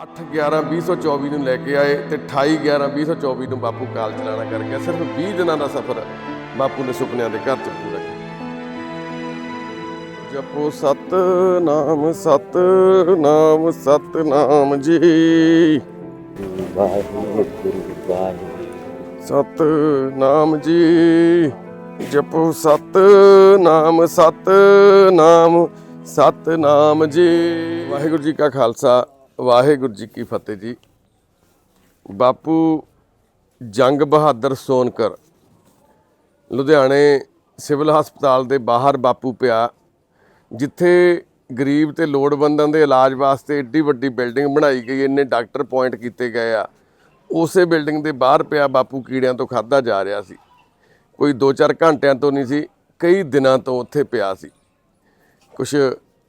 8 11 2024 ਨੂੰ ਲੈ ਕੇ ਆਏ ਤੇ 28 11 2024 ਨੂੰ ਬਾਪੂ ਕਾਲ ਚਲਾਣਾ ਕਰ ਗਿਆ। ਸਿਰਫ 20 ਦਿਨਾਂ ਦਾ ਸਫ਼ਰ ਬਾਪੂ ਨੇ ਸੁਪਨਿਆਂ ਦੇ ਘਰ ਚ ਪੂਰਾ ਕੀਤਾ। ਜਪੋ ਸਤ ਨਾਮ ਸਤ ਨਾਮ ਸਤ ਨਾਮ ਜੀ। ਵਾਹਿਗੁਰੂ ਵਾਹਿਗੁਰੂ। ਸਤ ਨਾਮ ਜੀ। ਜਪੋ ਸਤ ਨਾਮ ਸਤ ਨਾਮ ਸਤ ਨਾਮ ਜੀ। ਵਾਹਿਗੁਰੂ ਜੀ ਕਾ ਖਾਲਸਾ। ਵਾਹਿਗੁਰੂ ਜੀ ਕੀ ਫਤਿਹ ਜੀ। ਬਾਪੂ ਜੰਗ ਬਹਾਦਰ ਸੋਨਕਰ, ਲੁਧਿਆਣੇ ਸਿਵਲ ਹਸਪਤਾਲ ਦੇ ਬਾਹਰ ਬਾਪੂ ਪਿਆ, ਜਿੱਥੇ ਗਰੀਬ ਤੇ ਲੋੜਵੰਦਾਂ ਦੇ ਇਲਾਜ ਵਾਸਤੇ ਏਡੀ ਵੱਡੀ ਬਿਲਡਿੰਗ ਬਣਾਈ ਗਈ, ਇੰਨੇ ਡਾਕਟਰ ਪੁਆਇੰਟ ਕੀਤੇ ਗਏ ਆ। ਉਸੇ ਬਿਲਡਿੰਗ ਦੇ ਬਾਹਰ ਪਿਆ ਬਾਪੂ ਕੀੜਿਆਂ ਤੋਂ ਖਾਦਾ ਜਾ ਰਿਹਾ ਸੀ। ਕੋਈ 2-4 ਘੰਟਿਆਂ ਤੋਂ ਨਹੀਂ ਸੀ, ਕਈ ਦਿਨਾਂ ਤੋਂ ਉੱਥੇ ਪਿਆ ਸੀ। ਕੁਝ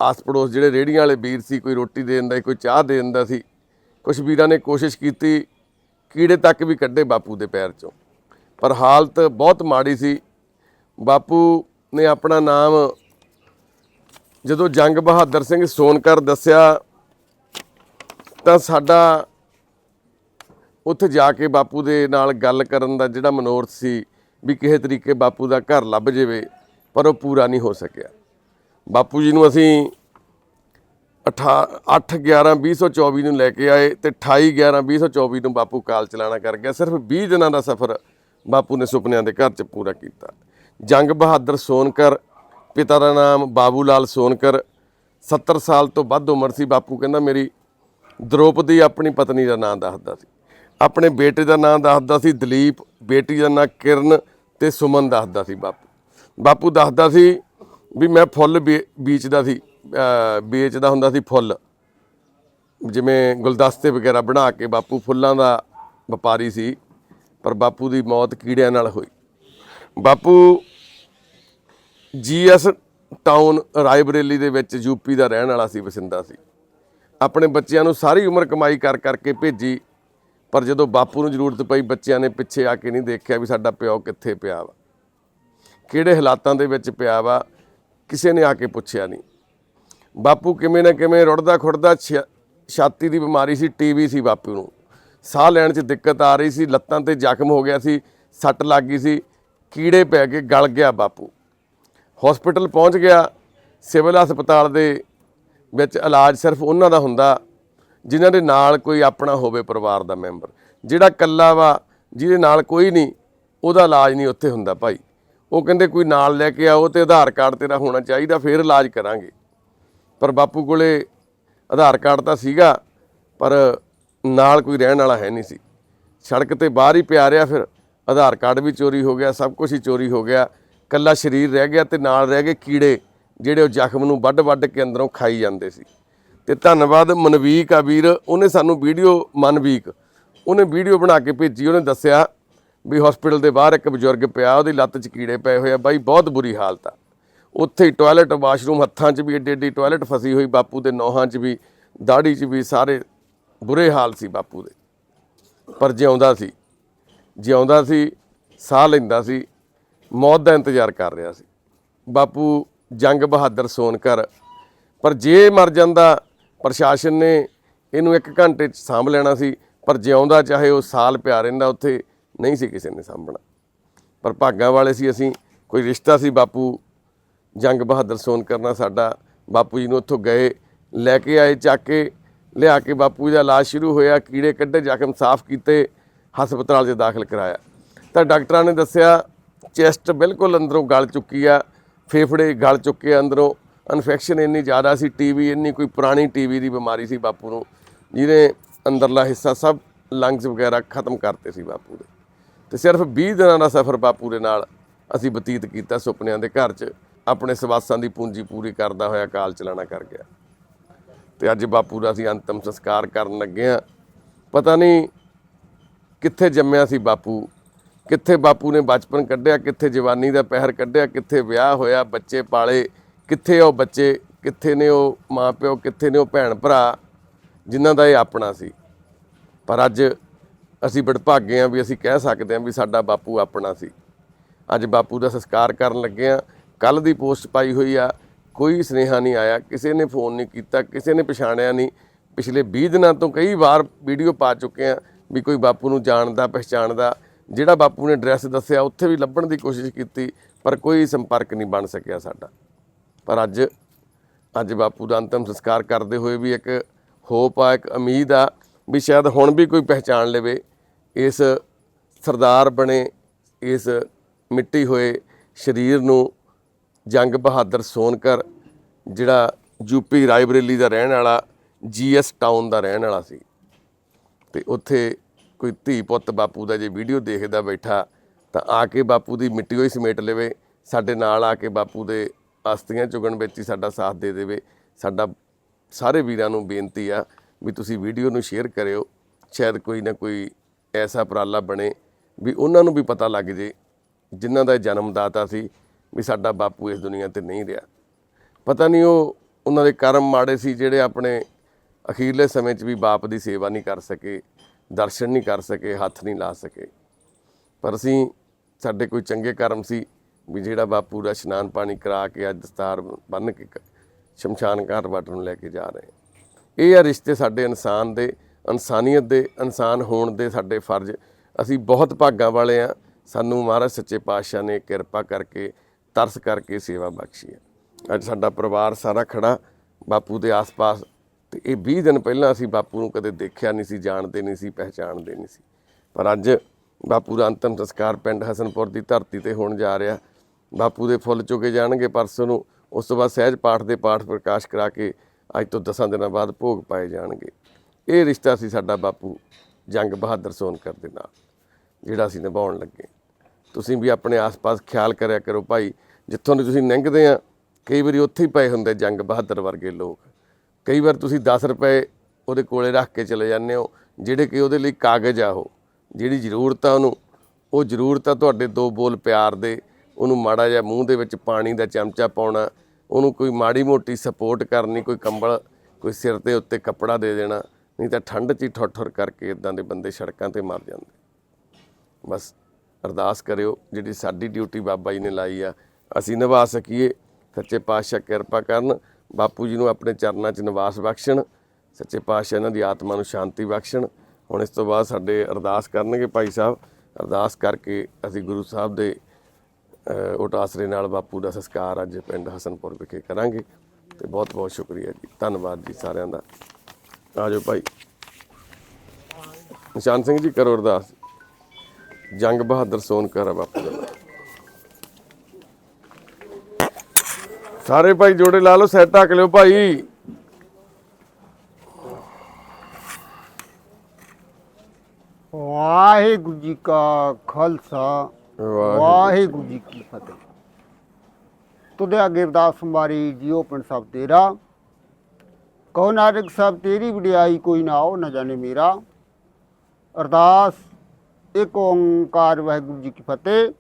ਆਸ ਪੜੋਸ ਜਿਹੜੇ ਰੇੜੀਆਂ ਵਾਲੇ ਵੀਰ ਸੀ, ਕੋਈ ਰੋਟੀ ਦੇ ਦਿੰਦਾ ਸੀ ਕੋਈ ਚਾਹ ਦੇ ਦਿੰਦਾ ਸੀ ਕੁਝ ਵੀਰਾਂ ਨੇ ਕੋਸ਼ਿਸ਼ ਕੀਤੀ, ਕੀੜੇ ਤੱਕ ਵੀ ਕੱਢੇ ਬਾਪੂ ਦੇ ਪੈਰ ਚੋਂ। ਪਰ ਹਾਲਤ ਬਹੁਤ ਮਾੜੀ ਸੀ। ਬਾਪੂ ਨੇ ਆਪਣਾ ਨਾਮ ਜਦੋਂ ਜੰਗ ਬਹਾਦਰ ਸਿੰਘ ਸੋਨਕਰ ਦੱਸਿਆ, ਤਾਂ ਸਾਡਾ ਉੱਥੇ ਜਾ ਕੇ ਬਾਪੂ ਦੇ ਨਾਲ ਗੱਲ ਕਰਨ ਦਾ ਜਿਹੜਾ ਮਨੋਰਥ ਸੀ ਵੀ ਕਿਸੇ ਤਰੀਕੇ ਬਾਪੂ ਦਾ ਘਰ ਲੱਭ ਜਾਵੇ, ਪਰ ਉਹ ਪੂਰਾ ਨਹੀਂ ਹੋ ਸਕਿਆ। ਬਾਪੂ ਜੀ ਨੂੰ ਅਸੀਂ 8 11 2024 ਨੂੰ ਲੈ ਕੇ ਆਏ ਤੇ 28 11 2024 ਨੂੰ ਬਾਪੂ ਕਾਲ ਚਲਾਣਾ ਕਰ ਗਿਆ। ਸਿਰਫ 20 ਦਿਨਾਂ ਦਾ ਸਫ਼ਰ ਬਾਪੂ ਨੇ ਸੁਪਨਿਆਂ ਦੇ ਘਰ 'ਚ ਪੂਰਾ ਕੀਤਾ। ਜੰਗ ਬਹਾਦਰ ਸੋਨਕਰ, ਪਿਤਾ ਦਾ ਨਾਮ ਬਾਬੂ ਲਾਲ ਸੋਨਕਰ 70 ਸਾਲ ਤੋਂ ਵੱਧ ਉਮਰ ਸੀ। ਬਾਪੂ ਕਹਿੰਦਾ, ਮੇਰੀ ਦ੍ਰੋਪਦੀ ਆਪਣੀ ਪਤਨੀ ਦਾ ਨਾਮ ਦੱਸਦਾ ਸੀ। ਆਪਣੇ ਬੇਟੇ ਦਾ ਨਾਮ ਦੱਸਦਾ ਸੀ ਦਲੀਪ, ਬੇਟੀ ਦਾ ਨਾਮ ਕਿਰਨ ਤੇ ਸੁਮਨ ਦੱਸਦਾ ਸੀ ਬਾਪੂ। ਬਾਪੂ ਦੱਸਦਾ ਸੀ ਵੀ ਮੈਂ ਫੁੱਲ ਵੇ- ਵੇਚਦਾ ਸੀ ਵੇਚਦਾ ਹੁੰਦਾ ਸੀ ਫੁੱਲ। ਜਿਵੇਂ ਗੁਲਦਸਤੇ ਵਗੈਰਾ ਬਣਾ ਕੇ ਬਾਪੂ ਫੁੱਲਾਂ ਦਾ ਵਪਾਰੀ ਸੀ, ਪਰ ਬਾਪੂ ਦੀ ਮੌਤ ਕੀੜਿਆਂ ਨਾਲ ਹੋਈ। ਬਾਪੂ ਜੀਐਸ ਟਾਊਨ ਰਾਏਬਰੇਲੀ ਦੇ ਵਿੱਚ ਯੂਪੀ ਦਾ ਰਹਿਣ ਵਾਲਾ ਸੀ, ਵਸਿੰਦਾ ਸੀ। ਆਪਣੇ ਬੱਚਿਆਂ ਨੂੰ ਸਾਰੀ ਉਮਰ ਕਮਾਈ ਕਰ ਕਰਕੇ ਭੇਜੀ, ਪਰ ਜਦੋਂ ਬਾਪੂ ਨੂੰ ਜ਼ਰੂਰਤ ਪਈ, ਬੱਚਿਆਂ ਨੇ ਪਿੱਛੇ ਆ ਕੇ ਨਹੀਂ ਦੇਖਿਆ ਵੀ ਸਾਡਾ ਪਿਓ ਕਿੱਥੇ ਪਿਆ ਵਾ। ਕਿਹੜੇ ਹਾਲਾਤਾਂ ਦੇ ਵਿੱਚ ਪਿਆ ਵਾ ਕਿਸੇ ਨੇ ਆ ਕੇ ਪੁੱਛਿਆ ਨਹੀਂ। ਬਾਪੂ ਕਿਵੇਂ ਨਾ ਕਿਵੇਂ ਰੁੜਦਾ ਖੁੜਦਾ ਛ- ਛਾਤੀ ਦੀ ਬਿਮਾਰੀ ਸੀ, ਟੀਵੀ ਸੀ ਬਾਪੂ ਨੂੰ। ਸਾਹ ਲੈਣ 'ਚ ਦਿੱਕਤ ਆ ਰਹੀ ਸੀ, ਲੱਤਾਂ ਤੇ ਜ਼ਖਮ ਹੋ ਗਿਆ ਸੀ, ਸੱਟ ਲੱਗ ਗਈ ਸੀ, ਕੀੜੇ ਪੈ ਕੇ ਗਲ ਗਿਆ ਬਾਪੂ। ਹਸਪੀਟਲ ਪਹੁੰਚ ਗਿਆ, ਸਿਵਲ ਹਸਪਤਾਲ ਦੇ ਵਿੱਚ ਇਲਾਜ ਸਿਰਫ ਉਹਨਾਂ ਦਾ ਹੁੰਦਾ, ਜਿਨ੍ਹਾਂ ਦੇ ਨਾਲ ਕੋਈ ਆਪਣਾ ਹੋਵੇ ਪਰਿਵਾਰ ਦਾ ਮੈਂਬਰ। ਜਿਹੜਾ ਇਕੱਲਾ ਵਾ, ਜਿਹਦੇ ਨਾਲ ਕੋਈ ਨਹੀਂ, ਉਹਦਾ ਇਲਾਜ ਨਹੀਂ ਉੱਥੇ ਹੁੰਦਾ ਭਾਈ। ਉਹ ਕਹਿੰਦੇ ਕੋਈ ਨਾਲ ਲੈ ਕੇ ਆਓ ਤੇ ਆਧਾਰ ਕਾਰਡ ਤੇਰਾ ਹੋਣਾ ਚਾਹੀਦਾ, ਫਿਰ ਇਲਾਜ ਕਰਾਂਗੇ। ਪਰ ਬਾਪੂ ਕੋਲੇ ਆਧਾਰ ਕਾਰਡ ਤਾਂ ਸੀਗਾ, ਪਰ ਨਾਲ ਕੋਈ ਰਹਿਣ ਵਾਲਾ ਹੈ ਨਹੀਂ ਸੀ। ਸੜਕ ਤੇ ਬਾਹਰ ਹੀ ਪਿਆ ਰਿਹਾ, ਫਿਰ ਆਧਾਰ ਕਾਰਡ ਵੀ ਚੋਰੀ ਹੋ ਗਿਆ, ਸਭ ਕੁਝ ਹੀ ਚੋਰੀ ਹੋ ਗਿਆ। ਕੱਲਾ ਸਰੀਰ ਰਹਿ ਗਿਆ ਤੇ ਨਾਲ ਰਹਿ ਗਏ ਕੀੜੇ, ਜਿਹੜੇ ਉਹ ਜ਼ਖਮ ਨੂੰ ਵੱਢ-ਵੱਢ ਕੇ ਅੰਦਰੋਂ ਖਾਈ ਜਾਂਦੇ ਸੀ। ਤੇ ਧੰਨਵਾਦ ਮਨਵੀਕ ਆ ਵੀਰ, ਉਹਨੇ ਸਾਨੂੰ ਵੀਡੀਓ ਮਨਵੀਕ, ਉਹਨੇ ਵੀਡੀਓ ਬਣਾ ਕੇ ਭੇਜੀ, ਉਹਨੇ ਦੱਸਿਆ ਵੀ ਹਸਪੀਟਲ ਦੇ ਬਾਹਰ ਇੱਕ ਬਜ਼ੁਰਗ ਪਿਆ, ਉਹਦੀ ਲੱਤ 'ਚ ਕੀੜੇ ਪਏ ਹੋਏ ਆ। ਬਾਈ, ਬਹੁਤ ਬੁਰੀ ਹਾਲਤ ਆ। ਉੱਥੇ ਹੀ ਟਾਇਲਟ ਵਾਸ਼ਰੂਮ ਹੱਥਾਂ 'ਚ ਵੀ ਏਡੀ ਏਡੀ ਟਾਇਲਟ ਫਸੀ ਹੋਈ, ਬਾਪੂ ਦੇ ਨੋਹਾਂ 'ਚ ਵੀ, ਦਾੜੀ 'ਚ ਵੀ ਸਾਰੇ ਬੁਰੇ ਹਾਲ ਸੀ ਬਾਪੂ ਦੇ। ਪਰ ਜਿਉਂਦਾ ਸੀ ਜਿਉਂਦਾ ਸੀ, ਸਾਹ ਲੈਂਦਾ ਸੀ, ਮੌਤ ਦਾ ਇੰਤਜ਼ਾਰ ਕਰ ਰਿਹਾ ਸੀ। ਬਾਪੂ ਜੰਗ ਬਹਾਦਰ ਸੋਨਕਰ, ਪਰ ਜੇ ਮਰ ਜਾਂਦਾ, ਪ੍ਰਸ਼ਾਸਨ ਨੇ ਇਹਨੂੰ ਇੱਕ ਘੰਟੇ 'ਚ ਸਾਂਭ ਲੈਣਾ ਸੀ, ਪਰ ਜਿਉਂਦਾ ਚਾਹੇ ਉਹ ਸਾਲ ਪਿਆ ਰਹਿੰਦਾ ਉੱਥੇ ਨਹੀਂ ਸੀ ਕਿਸੇ ਨੇ ਸਾਂਭਣਾ। ਪਰ ਭਾਗਾਂ ਵਾਲੇ ਸੀ, ਅਸੀਂ ਕੋਈ ਰਿਸ਼ਤਾ ਸੀ ਬਾਪੂ, ਜੰਗ ਬਹਾਦਰ ਸੋਨ ਕਰਨਾ ਸਾਡਾ। ਬਾਪੂ ਜੀ ਨੂੰ ਉੱਥੋਂ ਗਏ, ਲੈ ਕੇ ਆਏ, ਚੱਕ ਕੇ ਲਿਆ ਕੇ ਬਾਪੂ ਜੀ ਦਾ ਇਲਾਜ ਸ਼ੁਰੂ ਹੋਇਆ, ਕੀੜੇ ਕੱਢੇ ਜ਼ਖਮ ਸਾਫ਼ ਕੀਤੇ, ਹਸਪਤਾਲ 'ਚ ਦਾਖਲ ਕਰਾਇਆ। ਤਾਂ ਡਾਕਟਰਾਂ ਨੇ ਦੱਸਿਆ, ਚੈਸਟ ਬਿਲਕੁਲ ਅੰਦਰੋਂ ਗਲ ਚੁੱਕੀ ਆ, ਫੇਫੜੇ ਗਲ ਚੁੱਕੇ ਆ ਅੰਦਰੋਂ। ਇਨਫੈਕਸ਼ਨ ਇੰਨੀ ਜ਼ਿਆਦਾ ਸੀ ਟੀਵੀ ਇੰਨੀ ਕੋਈ ਪੁਰਾਣੀ ਟੀਵੀ ਦੀ ਬਿਮਾਰੀ ਸੀ ਬਾਪੂ ਨੂੰ ਜਿਹਨੇ ਅੰਦਰਲਾ ਹਿੱਸਾ ਸਭ ਲੰਗਸ ਵਗੈਰਾ ਖਤਮ ਕਰਤੇ ਸੀ ਬਾਪੂ ਦੇ। ਤੇ ਸਿਰਫ 20 ਦਿਨਾਂ ਦਾ ਸਫ਼ਰ ਬਾਪੂ ਦੇ ਨਾਲ ਅਸੀਂ ਬਤੀਤ ਕੀਤਾ ਸੁਪਨਿਆਂ ਦੇ ਘਰ 'ਚ। ਆਪਣੇ ਸਵਾਸਾਂ ਦੀ ਪੂੰਜੀ ਪੂਰੀ ਕਰਦਾ ਹੋਇਆ ਕਾਲ ਚਲਾਣਾ ਕਰ ਗਿਆ। ਤੇ ਅੱਜ ਬਾਪੂ ਦਾ ਅਸੀਂ ਅੰਤਮ ਸੰਸਕਾਰ ਕਰਨ ਲੱਗੇ ਆ ਪਤਾ ਨਹੀਂ ਕਿੱਥੇ ਜੰਮਿਆ ਸੀ ਬਾਪੂ, ਕਿੱਥੇ ਬਾਪੂ ਨੇ ਬਚਪਨ ਕੱਢਿਆ, ਕਿੱਥੇ ਜਵਾਨੀ ਦਾ ਪਹਿਰ ਕੱਢਿਆ, ਕਿੱਥੇ ਵਿਆਹ ਹੋਇਆ, ਬੱਚੇ ਪਾਲੇ, ਕਿੱਥੇ ਉਹ ਬੱਚੇ, ਕਿੱਥੇ ਨੇ ਉਹ ਮਾਪਿਓ ਕਿੱਥੇ ਨੇ ਉਹ ਭੈਣ ਭਰਾ, ਜਿਨ੍ਹਾਂ ਦਾ ਇਹ ਆਪਣਾ ਸੀ। ਪਰ ਅੱਜ ਅਸੀਂ ਬੜਭਾਗੇ ਆ ਵੀ ਅਸੀਂ ਕਹਿ ਸਕਦੇ ਹਾਂ ਵੀ ਸਾਡਾ ਬਾਪੂ ਆਪਣਾ ਸੀ। ਅੱਜ ਬਾਪੂ ਦਾ ਸੰਸਕਾਰ ਕਰਨ ਲੱਗੇ ਆ। ਕੱਲ ਦੀ ਪੋਸਟ ਪਾਈ ਹੋਈ ਆ। ਕੋਈ ਸੁਨੇਹਾ ਨਹੀਂ ਆਇਆ, ਕਿਸੇ ਨੇ ਫੋਨ ਨਹੀਂ ਕੀਤਾ, ਕਿਸੇ ਨੇ ਪਛਾਣਿਆ ਨਹੀਂ। ਪਿਛਲੇ 20 ਦਿਨਾਂ ਤੋਂ ਕਈ ਵਾਰ ਵੀਡੀਓ ਪਾ ਚੁੱਕੇ ਆ ਵੀ ਕੋਈ ਬਾਪੂ ਨੂੰ ਜਾਣਦਾ, ਪਛਾਣਦਾ। ਜਿਹੜਾ ਬਾਪੂ ਨੇ ਐਡਰੈਸ ਦੱਸਿਆ, ਉੱਥੇ ਵੀ ਲੱਭਣ ਦੀ ਕੋਸ਼ਿਸ਼ ਕੀਤੀ, ਪਰ ਕੋਈ ਸੰਪਰਕ ਨਹੀਂ ਬਣ ਸਕਿਆ ਸਾਡਾ। ਪਰ ਅੱਜ ਅੱਜ ਬਾਪੂ ਦਾ ਅੰਤਮ ਸੰਸਕਾਰ ਕਰਦੇ ਹੋਏ ਵੀ ਇੱਕ ਹੋਪ ਆ, ਇੱਕ ਉਮੀਦ ਆ ਵੀ ਸ਼ਾਇਦ ਹੁਣ ਵੀ ਕੋਈ ਪਹਿਚਾਣ ਲਵੇ। ਇਸ ਸਰਦਾਰ ਬਣੇ, ਇਸ ਮਿੱਟੀ ਹੋਏ ਸਰੀਰ ਨੂੰ ਜੰਗ ਬਹਾਦਰ ਸੋਨਕਰ, ਜਿਹੜਾ ਯੂਪੀ ਰਾਏਬਰੇਲੀ ਦਾ ਰਹਿਣ ਵਾਲਾ ਜੀਐਸ ਟਾਊਨ ਦਾ ਰਹਿਣ ਵਾਲਾ ਸੀ। ਤੇ ਉੱਥੇ ਕੋਈ ਧੀ ਪੁੱਤ ਬਾਪੂ ਦਾ ਜੇ ਵੀਡੀਓ ਦੇਖਦਾ ਬੈਠਾ, ਤਾਂ ਆ ਕੇ ਬਾਪੂ ਦੀ ਮਿੱਟੀ ਹੋਈ ਸਮੇਟ ਲਵੇ, ਸਾਡੇ ਨਾਲ ਆ ਕੇ ਬਾਪੂ ਦੇ ਅਸਤੀਆਂ ਚੁਗਣ ਵਿੱਚ ਹੀ ਸਾਡਾ ਸਾਥ ਦੇ ਦੇਵੇ। ਸਾਡਾ ਸਾਰੇ ਵੀਰਾਂ ਨੂੰ ਬੇਨਤੀ ਆ ਵੀ ਤੁਸੀਂ ਵੀਡੀਓ ਨੂੰ ਸ਼ੇਅਰ ਕਰਿਓ, ਸ਼ਾਇਦ ਕੋਈ ਨਾ ਕੋਈ ਐਸਾ ਉਪਰਾਲਾ ਬਣੇ ਵੀ ਉਹਨਾਂ ਨੂੰ ਵੀ ਪਤਾ ਲੱਗ ਜੇ, ਜਿਨ੍ਹਾਂ ਦਾ ਜਨਮਦਾਤਾ ਸੀ, ਵੀ ਸਾਡਾ ਬਾਪੂ ਇਸ ਦੁਨੀਆ ਤੇ ਨਹੀਂ ਰਿਹਾ। ਪਤਾ ਨਹੀਂ ਉਹ ਉਹਨਾਂ ਦੇ ਕਰਮ ਮਾੜੇ ਸੀ, ਜਿਹੜੇ ਆਪਣੇ ਅਖੀਰਲੇ ਸਮੇਂ 'ਚ ਵੀ ਬਾਪ ਦੀ ਸੇਵਾ ਨਹੀਂ ਕਰ ਸਕੇ, ਦਰਸ਼ਨ ਨਹੀਂ ਕਰ ਸਕੇ, ਹੱਥ ਨਹੀਂ ਲਾ ਸਕੇ। ਪਰ ਅਸੀਂ, ਸਾਡੇ ਕੋਈ ਚੰਗੇ ਕਰਮ ਸੀ, ਵੀ ਜਿਹੜਾ ਬਾਪੂ ਦਾ ਇਸ਼ਨਾਨ ਪਾਣੀ ਕਰਾ ਕੇ ਅੱਜ ਦਸਤਾਰ ਬੰਨ ਕੇ ਸ਼ਮਸ਼ਾਨ ਘਾਟ ਵੱਟ ਨੂੰ ਲੈ ਕੇ ਜਾ ਰਹੇ। ਇਹ ਆ ਰਿਸ਼ਤੇ ਸਾਡੇ ਇਨਸਾਨ ਦੇ ਇਨਸਾਨੀਅਤ ਦੇ, ਇਨਸਾਨ ਹੋਣ ਦੇ ਸਾਡੇ ਫਰਜ਼। ਅਸੀਂ ਬਹੁਤ ਭਾਗਾਂ ਵਾਲੇ ਆ ਸਾਨੂੰ ਮਹਾਰਾਜ ਸੱਚੇ ਪਾਤਸ਼ਾਹ ਨੇ ਕਿਰਪਾ ਕਰਕੇ, ਤਰਸ ਕਰਕੇ ਸੇਵਾ ਬਖਸ਼ੀ ਹੈ। ਅੱਜ ਸਾਡਾ ਪਰਿਵਾਰ ਸਾਰਾ ਖੜਾ, ਬਾਪੂ ਦੇ ਆਸ-ਪਾਸ। ਤੇ ਇਹ 20 ਦਿਨ ਪਹਿਲਾਂ ਅਸੀਂ ਬਾਪੂ ਨੂੰ ਕਦੇ ਦੇਖਿਆ ਨਹੀਂ ਸੀ, ਜਾਣਦੇ ਨਹੀਂ ਸੀ, ਪਹਿਚਾਣਦੇ ਨਹੀਂ ਸੀ। ਪਰ ਅੱਜ ਬਾਪੂ ਦਾ ਅੰਤਮ ਸੰਸਕਾਰ ਪਿੰਡ ਹਸਨਪੁਰ ਦੀ ਧਰਤੀ ਤੇ ਹੋਣ ਜਾ ਰਿਹਾ। ਬਾਪੂ ਦੇ ਫੁੱਲ ਚੁਗੇ ਜਾਣਗੇ ਪਰਸੋਂ ਨੂੰ ਉਸ ਤੋਂ ਬਾਅਦ ਸਹਿਜ ਪਾਠ ਦੇ ਪਾਠ ਪ੍ਰਕਾਸ਼ ਕਰਾ ਕੇ ਅੱਜ ਤੋਂ 10 ਦਿਨਾਂ ਬਾਅਦ ਭੋਗ ਪਾਏ ਜਾਣਗੇ। ਇਹ ਰਿਸ਼ਤਾ ਸੀ ਸਾਡਾ ਬਾਪੂ ਜੰਗ ਬਹਾਦਰ ਸੋਨਕਰ ਦੇ ਨਾਲ, ਜਿਹੜਾ ਅਸੀਂ ਨਿਭਾਉਣ ਲੱਗੇ। ਤੁਸੀਂ ਵੀ ਆਪਣੇ ਆਸ-ਪਾਸ ਖਿਆਲ ਕਰਿਆ ਕਰੋ ਭਾਈ, ਜਿੱਥੋਂ ਦੀ ਤੁਸੀਂ ਲੰਘਦੇ ਆ, ਕਈ ਵਾਰੀ ਉੱਥੇ ਹੀ ਪਏ ਹੁੰਦੇ ਜੰਗ ਬਹਾਦਰ ਵਰਗੇ ਲੋਕ। ਕਈ ਵਾਰ ਤੁਸੀਂ 10 ਰੁਪਏ ਉਹਦੇ ਕੋਲੇ ਰੱਖ ਕੇ ਚਲੇ ਜਾਂਦੇ ਹੋ, ਜਿਹੜੇ ਕਿ ਉਹਦੇ ਲਈ ਕਾਗਜ਼ ਆ ਉਹ, ਜਿਹੜੀ ਜ਼ਰੂਰਤ ਆ ਉਹਨੂੰ, ਉਹ ਜ਼ਰੂਰਤ ਆ ਤੁਹਾਡੇ ਦੋ ਬੋਲ ਪਿਆਰ ਦੇ, ਉਹਨੂੰ ਮਾੜਾ ਜਿਹਾ ਮੂੰਹ ਦੇ ਵਿੱਚ ਪਾਣੀ ਦਾ ਚਮਚਾ ਪਾਉਣਾ, ਉਹਨੂੰ ਕੋਈ ਮਾੜੀ ਮੋਟੀ ਸਪੋਰਟ ਕਰਨੀ, ਕੋਈ ਕੰਬਲ, ਕੋਈ ਸਿਰ ਦੇ ਉੱਤੇ ਕੱਪੜਾ ਦੇ ਦੇਣਾ ਨਹੀਂ ਤਾਂ ਠੰਡ 'ਚ ਹੀ ਠੁਰ ਕਰਕੇ ਇਦਾਂ ਦੇ ਬੰਦੇ ਸੜਕਾਂ ਤੇ ਮਰ ਜਾਂਦੇ। ਬਸ ਅਰਦਾਸ ਕਰਿਓ ਜਿਹੜੀ ਸਾਡੀ ਡਿਊਟੀ ਬਾਬਾ ਜੀ ਨੇ ਲਾਈ ਆ ਅਸੀਂ ਨਿਭਾ ਸਕੀਏ। ਸੱਚੇ ਪਾਤਸ਼ਾਹ ਕਿਰਪਾ ਕਰਨ ਬਾਪੂ ਜੀ ਨੂੰ ਆਪਣੇ ਚਰਨਾਂ 'ਚ ਨਿਵਾਸ ਬਖਸ਼ਣ ਸੱਚੇ ਪਾਤਸ਼ਾਹ ਇਹਨਾਂ ਦੀ ਆਤਮਾ ਨੂੰ ਸ਼ਾਂਤੀ ਬਖਸ਼ਣ। ਹੁਣ ਇਸ ਤੋਂ ਬਾਅਦ ਸਾਡੇ ਅਰਦਾਸ ਕਰਨਗੇ ਭਾਈ ਸਾਹਿਬ। ਅਰਦਾਸ ਕਰਕੇ ਅਸੀਂ ਗੁਰੂ ਸਾਹਿਬ ਦੇ ਅ, ਆਸਰੇ ਨਾਲ ਬਾਪੂ ਦਾ ਸੰਸਕਾਰ ਅੱਜ ਪਿੰਡ ਹਸਨਪੁਰ ਵਿਖੇ ਕਰਾਂਗੇ। ਤੇ ਬਹੁਤ ਬਹੁਤ ਸ਼ੁਕਰੀਆ ਜੀ। ਧੰਨਵਾਦ ਜੀ ਸਾਰਿਆਂ ਦਾ। ਆਜੋ ਭਾਈ। ਨਿਸ਼ਾਨ ਸਿੰਘ ਜੀ ਕਰੋ ਅਰਦਾਸ। ਜੰਗ ਬਹਾਦਰ ਸੋਨਕਰ ਆ ਬਾਪੂ ਦਾ। ਸਾਰੇ ਭਾਈ ਜੋੜੇ ਲਾ ਲਓ ਸੈੱਟ ਢੱਕ ਲਿਓ ਭਾਈ। ਵਾਹਿਗੁਰੂ ਜੀ ਕਾ ਖਾਲਸਾ ਵਾਹਿਗੁਰੂ। ਜੀ ਕੀ ਫਤਿਹ। ਤੁਧੇ ਅੱਗੇ ਅਰਦਾਸ ਮਾਰੀ ਜੀਓ ਪਿੰਡ ਸਾਹਿਬ ਤੇਰਾ। ਕਹੋ ਨਾਨਕ ਸਾਹਿਬ, ਤੇਰੀ ਵਡਿਆਈ ਕੋਈ ਨਾ ਹੋ ਨਾ ਜਾਣੇ ਮੇਰਾ। ਅਰਦਾਸ, ਇੱਕ ਓੰਕਾਰ ਵਾਹਿਗੁਰੂ ਜੀ ਕੀ ਫਤਿਹ।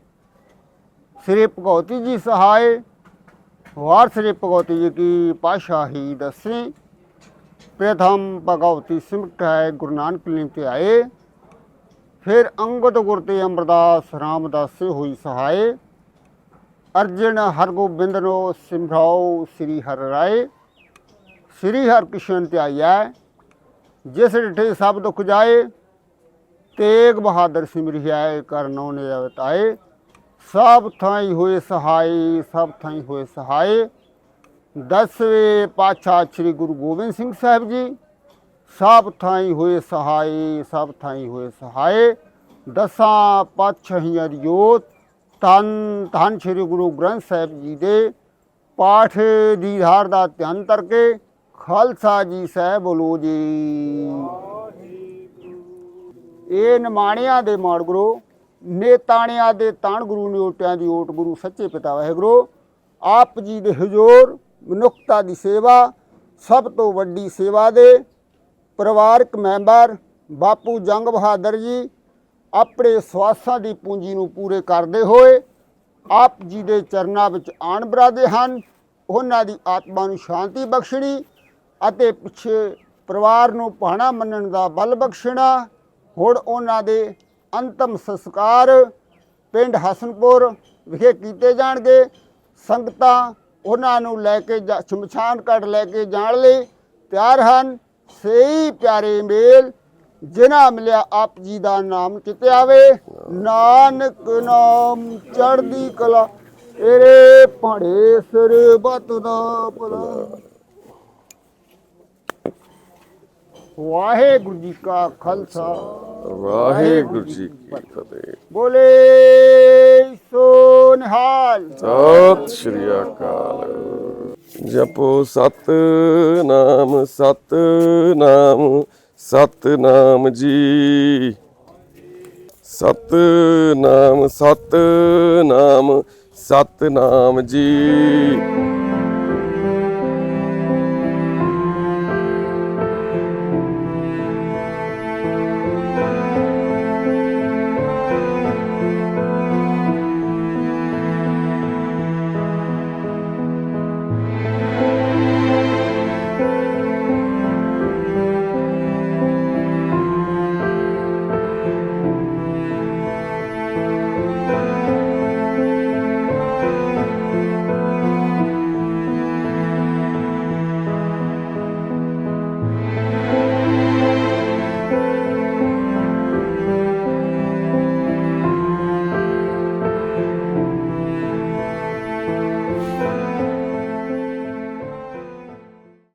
ਸ੍ਰੀ ਭਗਵਤੀ ਜੀ ਸਹਾਇ ਵਾਰ ਸ੍ਰੀ ਭਗਵਤੀ ਜੀ ਕੀ ਪਾਸ਼ਾਹੀ ਦਸੀ। ਪ੍ਰਥਮ ਭਗਵਤੀ ਸਿਮਟ ਹੈ, ਗੁਰੂ ਨਾਨਕ ਲਿਮ ਤੇ ਆਏ। ਫਿਰ ਅੰਗਦ ਗੁਰ ਤੇ ਅਮਰਦਾਸ ਰਾਮਦਾਸ ਹੋਈ ਸਹਾਇ ਅਰਜਨ ਹਰਗੋਬਿੰਦ ਨੋ ਸਿਮਰਾਓ ਸ੍ਰੀ ਹਰ ਰਾਏ। ਸ੍ਰੀ ਹਰਿ ਕ੍ਰਿਸ਼ਨ ਤੇ ਜਿਸ ਡਿਠੇ ਸਭ ਦੁਖ ਜਾਏ, ਤੇਗ ਬਹਾਦਰ ਸਿਮਰਿਐ ਕਰਨੋ ਨੇ ਅਵਤਾਏ। ਸਭ ਥਾਈ ਹੋਏ ਸਹਾਈ, ਸਭ ਥਾਈ ਹੋਏ ਸਹਾਈ ਦਸਵੇਂ ਪਾਤਸ਼ਾਹ ਸ੍ਰੀ ਗੁਰੂ ਗੋਬਿੰਦ ਸਿੰਘ ਸਾਹਿਬ ਜੀ, ਸਭ ਥਾਈ ਹੋਏ ਸਹਾਈ, ਸਭ ਥਾਈ ਹੋਏ ਸਹਾਈ ਦਸਾਂ ਪਾਤਸ਼ਾਹੀਆਂ ਦੀ ਜੋਤ ਤਨ ਧੰਨ ਸ੍ਰੀ ਗੁਰੂ ਗ੍ਰੰਥ ਸਾਹਿਬ ਜੀ ਦੇ ਪਾਠ ਦੀ ਧਾਰ ਦਾ ਧਿਆਨ ਕਰਕੇ ਖਾਲਸਾ ਜੀ ਸਾਹਿਬ ਬੋਲੋ ਜੀ। ਇਹ ਨਿਮਾਣਿਆਂ ਦੇ ਮਾਣ ਗੁਰੂ, ਨੇਤਾਣਿਆਂ ਦੇ ਤਾਣ ਗੁਰੂ ਨੇ ਓਟਿਆਂ ਦੀ ਓਟ ਗੁਰੂ ਸੱਚੇ ਪਿਤਾ ਵਾਹਿਗੁਰੂ। ਆਪ ਜੀ ਦੇ ਹਜ਼ੂਰ, ਮਨੁੱਖਤਾ ਦੀ ਸੇਵਾ, ਸਭ ਤੋਂ ਵੱਡੀ ਸੇਵਾ ਦੇ ਪਰਿਵਾਰਕ ਮੈਂਬਰ ਬਾਪੂ ਜੰਗ ਬਹਾਦਰ ਜੀ, ਆਪਣੇ ਸਵਾਸਾਂ ਦੀ ਪੂੰਜੀ ਨੂੰ ਪੂਰੇ ਕਰਦੇ ਹੋਏ ਆਪ ਜੀ ਦੇ ਚਰਨਾਂ ਵਿੱਚ ਆਣ ਬਰਾਦੇ ਹਨ। ਉਹਨਾਂ ਦੀ ਆਤਮਾ ਨੂੰ ਸ਼ਾਂਤੀ ਬਖਸ਼ਣੀ ਅਤੇ ਪਿੱਛੇ ਪਰਿਵਾਰ ਨੂੰ ਭਾਣਾ ਮੰਨਣ ਦਾ ਬਲ ਬਖਸ਼ਣਾ, ਹੁਣ ਉਹਨਾਂ ਦੇ ਅੰਤਮ ਸੰਸਕਾਰ ਪਿੰਡ ਹਸਨਪੁਰ ਵਿਖੇ ਕੀਤੇ ਜਾਣਗੇ। ਸੰਗਤਾਂ ਉਹਨਾਂ ਨੂੰ ਲੈ ਕੇ ਜਾ- ਸ਼ਮਸ਼ਾਨ ਘਾਟ ਲੈ ਕੇ ਜਾਣ ਲਈ ਤਿਆਰ ਹਨ। ਸਹੀ ਪਿਆਰੇ ਮੇਲ ਜਿਨਾ ਮਿਲਿਆ ਆਪ ਜੀ ਦਾ ਨਾਮ ਚਿਤ ਆਵੇ ਨਾਨਕ ਨਾਮ ਚੜ੍ਹਦੀ ਕਲਾ ਏਰੇ ਭਾੜੇ ਸਰਬਤ ਦਾ ਭਲਾ। ਵਾਹਿਗੁਰੂ ਜੀ ਕਾ ਖਾਲਸਾ। ਵਾਹਿਗੁਰੂ ਜੀ ਕੀ ਫਤਿਹ। ਬੋਲੇ ਸੋ ਨਿਹਾਲ। ਸਤਿ ਸ਼੍ਰੀ ਅਕਾਲ। ਜਪੋ ਸਤ ਨਾਮ ਸਤ ਨਾਮ ਸਤ ਨਾਮ ਜੀ। ਸਤ ਨਾਮ ਸਤ ਨਾਮ ਸਤ ਨਾਮ ਜੀ।